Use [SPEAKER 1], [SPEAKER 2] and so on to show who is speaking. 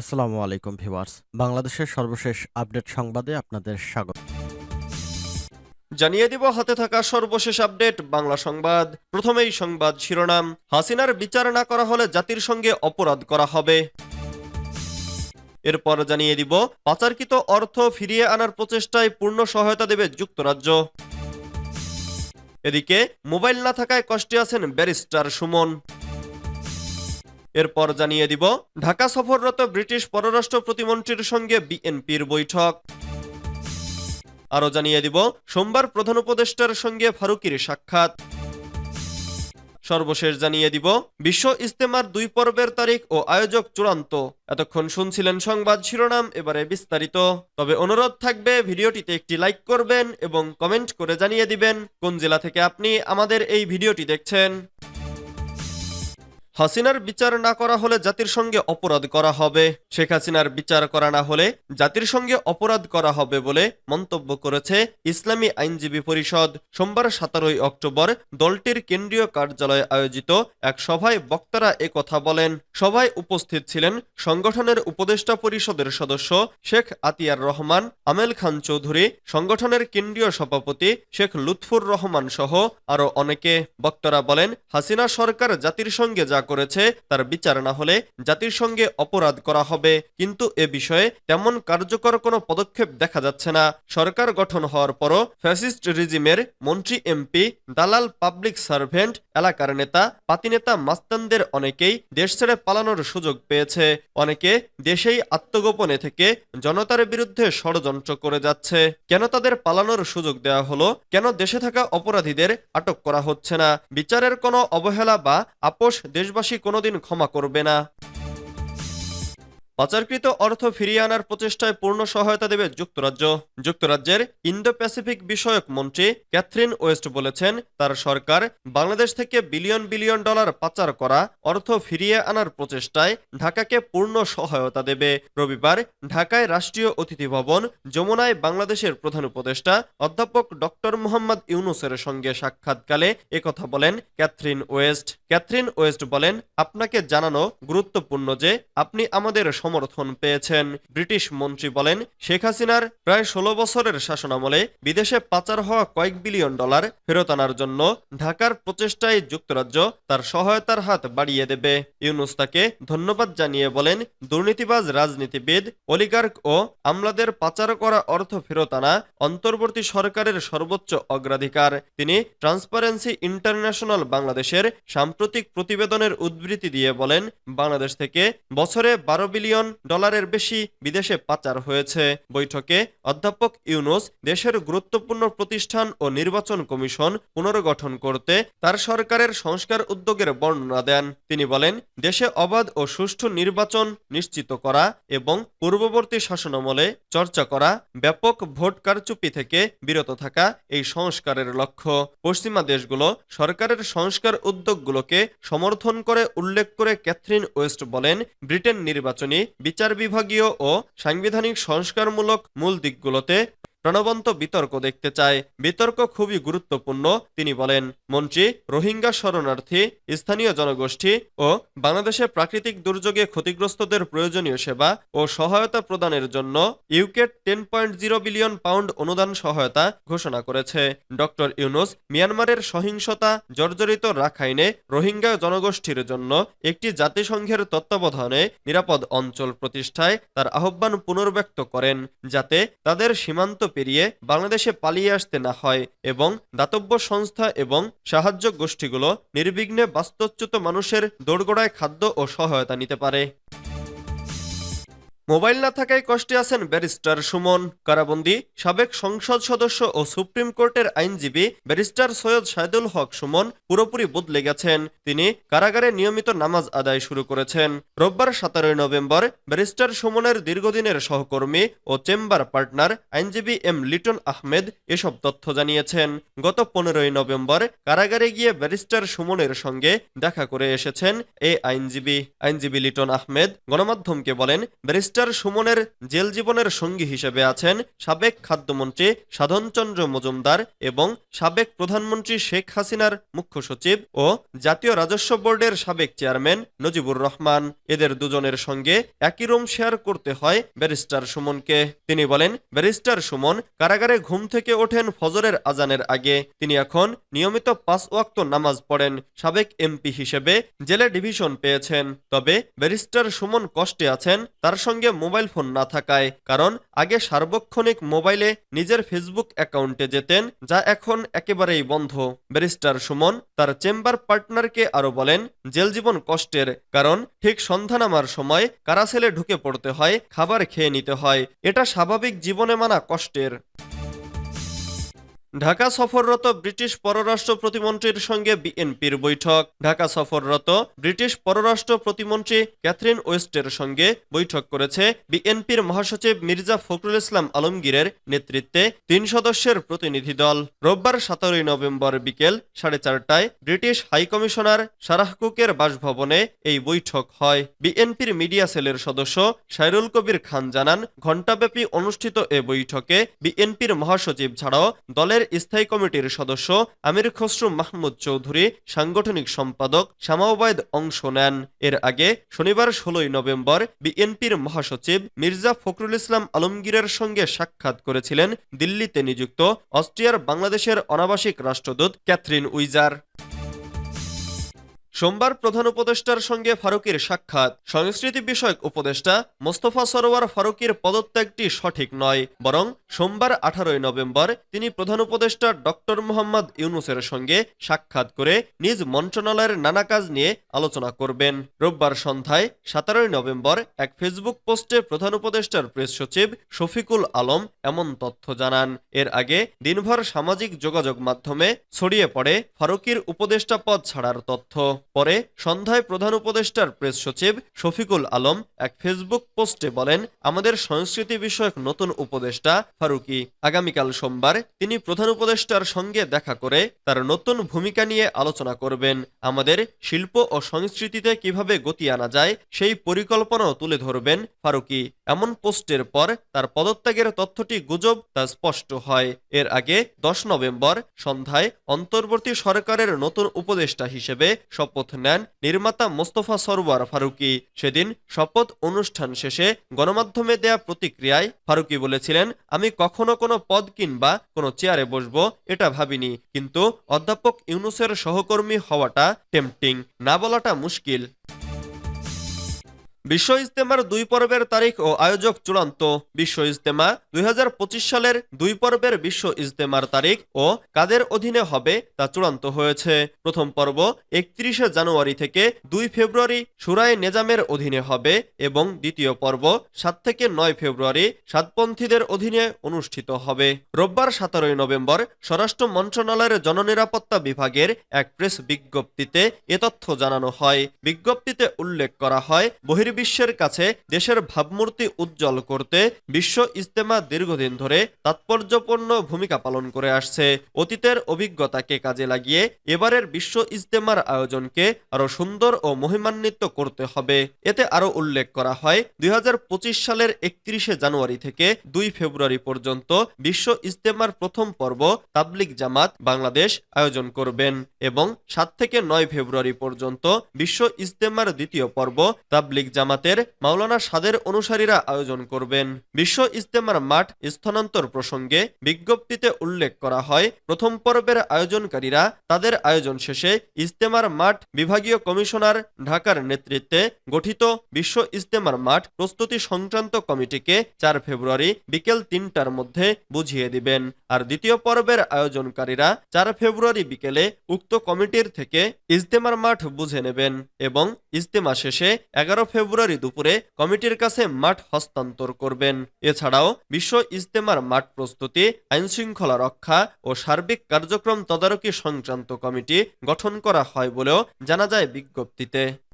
[SPEAKER 1] আসসালামু আলাইকুম, ভিউয়ার্স। বাংলাদেশের সর্বশেষ আপডেট সংবাদে আপনাদের স্বাগত।
[SPEAKER 2] জানিয়ে দিব, হাতে থাকা সর্বশেষ আপডেট, বাংলা সংবাদ। প্রথমেই সংবাদ শিরোনাম, হাসিনার বিচার না করা হলে জাতির সঙ্গে অপরাধ করা হবে। এরপর জানিয়ে দিব, পাচারকৃত অর্থ ফিরিয়ে আনার প্রচেষ্টায় পূর্ণ সহায়তা দেবে যুক্তরাজ্য। এদিকে, মোবাইল না থাকায় কষ্টে আছেন ব্যারিস্টার সুমন। এরপর জানিয়ে দিব, ঢাকা সফররত ব্রিটিশ পররাষ্ট্র প্রতিমন্ত্রীর সঙ্গে বিএনপির বৈঠক। আরও জানিয়ে দিব, সোমবার প্রধান উপদেষ্টার সঙ্গে ফারুকির সাক্ষাৎ। সর্বশেষ জানিয়ে দিব, বিশ্ব ইস্তেমার দুই পর্বের তারিখ ও আয়োজক চূড়ান্ত। এতক্ষণ শুনছিলেন সংবাদ শিরোনাম, এবারে বিস্তারিত। তবে অনুরোধ থাকবে, ভিডিওটিতে একটি লাইক করবেন এবং কমেন্ট করে জানিয়ে দিবেন, কোন জেলা থেকে আপনি আমাদের এই ভিডিওটি দেখছেন। হাসিনার বিচার না করা হলে জাতির সঙ্গে অপরাধ করা হবে। শেখ হাসিনার বিচার করা না হলে জাতির সঙ্গে অপরাধ করা হবে বলে মন্তব্য করেছে ইসলামী আইনজীবী পরিষদ। সোমবার সতেরোই অক্টোবর দলটির কেন্দ্রীয় কার্যালয়ে আয়োজিত এক সভায় বক্তারা কথা বলেন। সভায় উপস্থিত ছিলেন সংগঠনের উপদেষ্টা পরিষদের সদস্য শেখ আতিয়ার রহমান, আমেল খান চৌধুরী, সংগঠনের কেন্দ্রীয় সভাপতি শেখ লুৎফুর রহমান সহ আরও অনেকে। বক্তারা বলেন, হাসিনা সরকার জাতির সঙ্গে যা করেছে, তার বিচার না হলে জাতির সঙ্গে অপরাধ করা হবে। কিন্তু এ বিষয়ে তেমন কার্যকর কোনো পদক্ষেপ দেখা যাচ্ছে না। সরকার গঠন হওয়ার পরও ফ্যাসিস্ট রিজিমের মন্ত্রী এমপি দালাল পাবলিক সার্ভেন্ট এলাকার নেতা পাতিনেতা মাস্তানদের অনেকেই দেশ ছেড়ে পালানোর সুযোগ পেয়েছে। অনেকে দেশেই আত্মগোপনে থেকে জনতার বিরুদ্ধে ষড়যন্ত্র করে যাচ্ছে। কেন তাদের পালানোর সুযোগ দেওয়া হলো? কেন দেশে থাকা অপরাধীদের আটক করা হচ্ছে না? বিচারের কোনো অবহেলা বা আপোষ দেশবাসী কোনোদিন ক্ষমা করবে না। পাচারকৃত অর্থ ফিরিয়ে আনার প্রচেষ্টায় পূর্ণ সহায়তা দেবে যুক্তরাজ্য। যুক্তরাজ্যের ইন্দো প্যাসিফিক বিষয়ক মন্ত্রী ক্যাথরিন ওয়েস্ট বলেছেন, তার সরকার বাংলাদেশ থেকে বিলিয়ন বিলিয়ন ডলার পাচার করা অর্থ ফিরিয়ে আনার প্রচেষ্টায় ঢাকাকে পূর্ণ সহায়তা দেবে। রবিবার ঢাকায় রাষ্ট্রীয় অতিথি ভবন, যমুনায় বাংলাদেশের প্রধান উপদেষ্টা অধ্যাপক ডক্টর মোহাম্মদ ইউনুসের সঙ্গে সাক্ষাৎকালে একথা বলেন ক্যাথরিন ওয়েস্ট। ক্যাথরিন ওয়েস্ট বলেন, আপনাকে জানানো গুরুত্বপূর্ণ যে আপনি আমাদের সমর্থন পেয়েছেন, ব্রিটিশ মন্ত্রী বলেন, শেখ হাসিনার প্রায় ষোলো বছরের শাসনামলে বিদেশে পাচার হওয়া কয়েক বিলিয়ন ডলার ফেরত আনার জন্য ঢাকার প্রচেষ্টায় যুক্তরাজ্য তার সহায়তার হাত বাড়িয়ে দেবে। ইউনুস তাকে ধন্যবাদ জানিয়ে বলেন, দুর্নীতিবাজ রাজনীতিবিদ, অলিগার্ক ও আমলাদের পাচার করা অর্থ ফেরত আনা অন্তর্বর্তী সরকারের সর্বোচ্চ অগ্রাধিকার। তিনি ট্রান্সপারেন্সি ইন্টারন্যাশনাল বাংলাদেশের সাম্প্রতিক প্রতিবেদনের উদ্ধৃতি দিয়ে বলেন, বাংলাদেশ থেকে বছরে বারো বিলিয়ন ডলারের বেশি বিদেশে পাচার হয়েছে। বৈঠকে অধ্যাপক ইউনুস দেশের গুরুত্বপূর্ণ প্রতিষ্ঠান ও নির্বাচন কমিশন পুনর্গঠন করতে তার সরকারের সংস্কার উদ্যোগের বর্ণনা দেন। তিনি বলেন, দেশে অবাধ ও সুষ্ঠু নির্বাচন নিশ্চিত করা এবং পূর্ববর্তী শাসনামলে চর্চা করা, ব্যাপক ভোট কারচুপি থেকে বিরত থাকা এই সংস্কারের লক্ষ্য। পশ্চিমা দেশগুলো সরকারের সংস্কার উদ্যোগগুলোকে সমর্থন করে উল্লেখ করে ক্যাথরিন ওয়েস্ট বলেন, ব্রিটেন নির্বাচনী বিচার বিভাগীয় ও সাংবিধানিক সংস্কারমূলক মূল দিকগুলোতে প্রাণবন্ত বিতর্ক দেখতে চায়। বিতর্ক খুবই গুরুত্বপূর্ণ, তিনি বলেন, মন্ত্রী, রোহিঙ্গা শরণার্থী, স্থানীয় জনগোষ্ঠী ও বাংলাদেশে প্রাকৃতিক দুর্যোগে ক্ষতিগ্রস্তদের প্রয়োজনীয় সেবা ও সহায়তা প্রদানের জন্য ইউকেট ten point zero billion pound অনুদান সহায়তা ঘোষণা করেছে। ডক্টর ইউনুস, মিয়ানমারের সহিংসতা জর্জরিত রাখাইনে রোহিঙ্গা জনগোষ্ঠীর জন্য একটি জাতিসংঘের তত্ত্বাবধানে নিরাপদ অঞ্চল প্রতিষ্ঠায় তার আহ্বান পুনর্ব্যক্ত করেন, যাতে তাদের সীমান্ত পেরিয়ে বাংলাদেশে পালিয়ে আসতে না হয় এবং দাতব্য সংস্থা এবং সাহায্য গোষ্ঠীগুলো নির্বিঘ্নে বাস্তুচ্যুত মানুষের দোরগোড়ায় খাদ্য ও সহায়তা নিতে পারে। মোবাইল না থাকায় কষ্টে আছেন ব্যারিস্টার সুমন কারাবন্দি, সাবেক সংসদ সদস্য ও সুপ্রিম কোর্টের আইনজীবী ব্যারিস্টার সৈয়দ সাইদুল হক সুমন পুরোপুরি বদলে গেছেন। তিনি কারাগারে নিয়মিত নামাজ আদায় শুরু করেছেন। রোববার সতেরোই নভেম্বর ব্যারিস্টার সুমনের দীর্ঘদিনের সহকর্মী ও চেম্বার পার্টনার আইনজীবী এম লিটন আহমেদ এসব তথ্য জানিয়েছেন। গত পনেরোই নভেম্বর কারাগারে গিয়ে ব্যারিস্টার সুমনের সঙ্গে দেখা করে এসেছেন এ আইনজীবী। আইনজীবী লিটন আহমেদ গণমাধ্যমকে বলেন, ব্যারিস্টার ব্যারিস্টার সুমনের জেল জীবনের সঙ্গী হিসেবে আছেন সাবেক খাদ্যমন্ত্রী সাধনচন্দ্র মজুমদার এবং সাবেক প্রধানমন্ত্রী শেখ হাসিনার মুখ্য সচিব ও জাতীয় রাজস্ব বোর্ডের সাবেক চেয়ারম্যান নজিবুর রহমান। এদের দুজনের সঙ্গে একই রুম শেয়ার করতে হয় ব্যারিস্টার সুমনকে। তিনি বলেন, ব্যারিস্টার সুমন কারাগারে ঘুম থেকে ওঠেন ফজরের আজানের আগে। তিনি এখন নিয়মিত পাঁচ ওয়াক্ত নামাজ পড়েন। সাবেক এমপি হিসেবে জেলে ডিভিশন পেয়েছেন। তবে ব্যারিস্টার সুমন কষ্টে আছেন, তার সঙ্গে মোবাইল ফোন না থাকায়, কারণ আগে সার্বক্ষণিক মোবাইলে নিজের ফেসবুক অ্যাকাউন্টে যেতেন, যা এখন একেবারেই বন্ধ। ব্যারিস্টার সুমন তার চেম্বার পার্টনারকে আরও বলেন, জেল জীবন কষ্টের, কারণ ঠিক সন্ধ্যা নামার সময় কারাসেলে ঢুকে পড়তে হয়, খাবার খেয়ে নিতে হয়। এটা স্বাভাবিক জীবনে মানা কষ্টের। ঢাকা সফররত ব্রিটিশ পররাষ্ট্র প্রতিমন্ত্রীর সঙ্গে বিএনপির বৈঠক। ঢাকা সফররত ব্রিটিশ পররাষ্ট্র প্রতিমন্ত্রী ক্যাথরিন ওয়েস্টের সঙ্গে বৈঠক করেছে বিএনপির মহাসচিব মির্জা ফখরুল ইসলাম আলমগীরের নেতৃত্বে তিন সদস্যের প্রতিনিধি দল। রোববার সতেরোই নভেম্বর বিকেল সাড়ে চারটায় ব্রিটিশ হাইকমিশনার সারাহকুকের বাসভবনে এই বৈঠক হয়। বিএনপির মিডিয়া সেলের সদস্য সাইরুল কবির খান জানান, ঘণ্টাব্যাপী অনুষ্ঠিত এ বৈঠকে বিএনপির মহাসচিব ছাড়াও দলের স্থায়ী কমিটির সদস্য আমির খসরু মাহমুদ চৌধুরী সাংগঠনিক সম্পাদক শ্যামাওবায়দ অংশ নেন। এর আগে শনিবার ষোলোই নভেম্বর বিএনপির মহাসচিব মির্জা ফখরুল ইসলাম আলমগীরের সঙ্গে সাক্ষাৎ করেছিলেন দিল্লিতে নিযুক্ত অস্ট্রিয়ার বাংলাদেশের অনাবাসিক রাষ্ট্রদূত ক্যাথরিন উইজার। সোমবার প্রধান উপদেষ্টার সঙ্গে ফারুকির সাক্ষাৎ। সংস্কৃতি বিষয়ক উপদেষ্টা মোস্তফা সরোয়ার ফারুকির পদত্যাগটি সঠিক নয়, বরং সোমবার আঠারোই নভেম্বর তিনি প্রধান উপদেষ্টা ডক্টর মোহাম্মদ ইউনুসের সঙ্গে সাক্ষাৎ করে নিজ মন্ত্রণালয়ের নানা কাজ নিয়ে আলোচনা করবেন। রোববার সন্ধ্যায় সতেরোই নভেম্বর এক ফেসবুক পোস্টে প্রধান উপদেষ্টার প্রেস সচিব শফিকুল আলম এমন তথ্য জানান। এর আগে দিনভর সামাজিক যোগাযোগ মাধ্যমে ছড়িয়ে পড়ে ফারুকির উপদেষ্টা পদ ছাড়ার তথ্য। পরে সন্ধ্যায় প্রধান উপদেষ্টার প্রেস সচিব শফিকুল আলম এক ফেসবুক পোস্টে বলেন, আমাদের সংস্কৃতি বিষয়ক নতুন উপদেষ্টা ফারুকি, আগামীকাল সোমবার তিনি প্রধান উপদেষ্টার সঙ্গে দেখা করে তার নতুন ভূমিকা নিয়ে আলোচনা করবেন। আমাদের শিল্প ও সংস্কৃতিতে কীভাবে গতি আনা যায় সেই পরিকল্পনাও তুলে ধরবেন ফারুকি। এমন পোস্টের পর তার পদত্যাগের তথ্যটি গুজব তা স্পষ্ট হয়। এর আগে দশ নভেম্বর সন্ধ্যায় অন্তর্বর্তী সরকারের নতুন উপদেষ্টা হিসেবে শপথ নেন নির্মাতা মোস্তফা সরওয়ার ফারুকি। সেদিন শপথ অনুষ্ঠান শেষে গণমাধ্যমে দেয়া প্রতিক্রিয়ায় ফারুকি বলেছিলেন, আমি কখনো কোনো পদ কিংবা কোনো চেয়ারে বসবো, এটা ভাবিনি। কিন্তু অধ্যাপক ইউনুসের সহকর্মী হওয়াটা টেম্পটিং না বলাটা মুশকিল। বিশ্ব ইজতেমার দুই পর্বের তারিখ ও আয়োজক চূড়ান্ত। বিশ্ব ইজতেমা দুই হাজার পঁচিশ সালের দুই পর্বের বিশ্ব ইজতেমার তারিখ ও কাদের অধীনে হবে তা চূড়ান্ত হয়েছে। প্রথম পর্ব একত্রিশে জানুয়ারি থেকে দুই ফেব্রুয়ারি সুরায় নেজামের অধীনে হবে এবং দ্বিতীয় পর্ব সাত থেকে নয় ফেব্রুয়ারি সাতপন্থীদের অধীনে অনুষ্ঠিত হবে। রোববার সতেরোই নভেম্বর স্বরাষ্ট্র মন্ত্রণালয়ের জননিরাপত্তা বিভাগের এক প্রেস বিজ্ঞপ্তিতে এ তথ্য জানানো হয়। বিজ্ঞপ্তিতে উল্লেখ করা হয় বহির্বিশ্বের কাছে দেশের ভাবমূর্তি উজ্জ্বল করতে বিশ্ব ইজতেমা দীর্ঘদিন ধরে তাৎপর্যপূর্ণ ভূমিকা পালন করে আসছে। অতীতের অভিজ্ঞতাকে কাজে লাগিয়ে এবারের বিশ্ব ইজতেমার আয়োজনকে আরও সুন্দর ও মহিমান্বিত করতে হবে। এতে আরও উল্লেখ করা হয়, দুই সালের একত্রিশে জানুয়ারি থেকে দুই ফেব্রুয়ারি পর্যন্ত বিশ্ব ইজতেমার প্রথম পর্ব তাবলিক জামাত বাংলাদেশ আয়োজন করবেন এবং সাত থেকে নয় ফেব্রুয়ারি পর্যন্ত বিশ্ব ইজতেমার দ্বিতীয় পর্ব তাবলিক জামাতের মাওলানা সাদের অনুসারীরা আয়োজন করবেন। বিশ্ব ইজতেমার মাঠ স্থানান্তর প্রসঙ্গে বিজ্ঞপ্তিতে উল্লেখ করা হয়, প্রথম পর্বের আয়োজনকারীরা তাদের আয়োজন শেষে ইজতেমার মাঠ বিভাগীয় কমিশনার ঢাকার নেতৃত্বে গঠিত বিশ্ব ইজতেমার মাঠ প্রস্তুতি সংক্রান্ত কমিটিকে চার ফেব্রুয়ারি বিকেল তিনটার মধ্যে বুঝিয়ে দিবেন। আর দ্বিতীয় পর্বের আয়োজনকারীরা চার ফেব্রুয়ারি বিকেলে উক্ত কমিটির থেকে ইজতেমার মাঠ বুঝে নেবেন এবং ইজতেমা শেষে এগারো ফেব্রুয়ারি দুপুরে কমিটির কাছে মাঠ হস্তান্তর করবেন। এছাড়াও বিশ্ব ইজতেমার মাঠ প্রস্তুতি আইন শৃঙ্খলা রক্ষা ও সার্বিক কার্যক্রম তদারকি সংক্রান্ত কমিটি গঠন করা হয় বলেও জানা যায় বিজ্ঞপ্তিতে।